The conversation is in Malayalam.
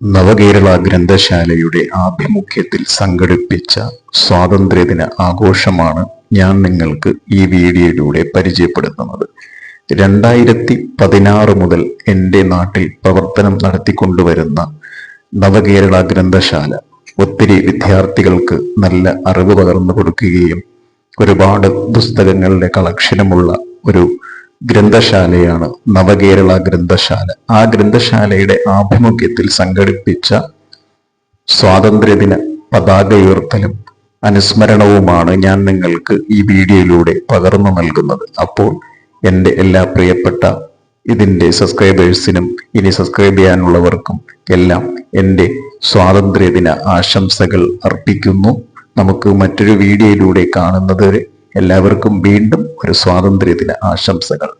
നവകേരള ഗ്രന്ഥശാലയുടെ ആഭിമുഖ്യത്തിൽ സംഘടിപ്പിച്ച സ്വാതന്ത്ര്യദിന ആഘോഷമാണ് ഞാൻ നിങ്ങൾക്ക് ഈ വീഡിയോയിലൂടെ പരിചയപ്പെടുത്തുന്നത്. രണ്ടായിരത്തി പതിനാറ് മുതൽ എന്റെ നാട്ടിൽ പ്രവർത്തനം നടത്തിക്കൊണ്ടുവരുന്ന നവകേരള ഗ്രന്ഥശാല ഒത്തിരി വിദ്യാർത്ഥികൾക്ക് നല്ല അറിവ് പകർന്നു കൊടുക്കുകയും ഒരുപാട് പുസ്തകങ്ങളുടെ കളക്ഷനുമുള്ള ഒരു ഗ്രന്ഥശാലയാണ് നവകേരള ഗ്രന്ഥശാല. ആ ഗ്രന്ഥശാലയുടെ ആഭിമുഖ്യത്തിൽ സംഘടിപ്പിച്ച സ്വാതന്ത്ര്യദിന പതാക ഉയർത്തലും അനുസ്മരണവുമാണ് ഞാൻ നിങ്ങൾക്ക് ഈ വീഡിയോയിലൂടെ പകർന്നു നൽകുന്നത്. അപ്പോൾ എന്റെ എല്ലാ പ്രിയപ്പെട്ട ഇതിന്റെ സബ്സ്ക്രൈബേഴ്സിനും ഇനി സബ്സ്ക്രൈബ് ചെയ്യാനുള്ളവർക്കും എല്ലാം എന്റെ സ്വാതന്ത്ര്യദിന ആശംസകൾ അർപ്പിക്കുന്നു. നമുക്ക് മറ്റൊരു വീഡിയോയിലൂടെ കാണുന്നത് എല്ലാവർക്കും വീണ്ടും ഒരു സ്വാതന്ത്ര്യദിന ആശംസകൾ.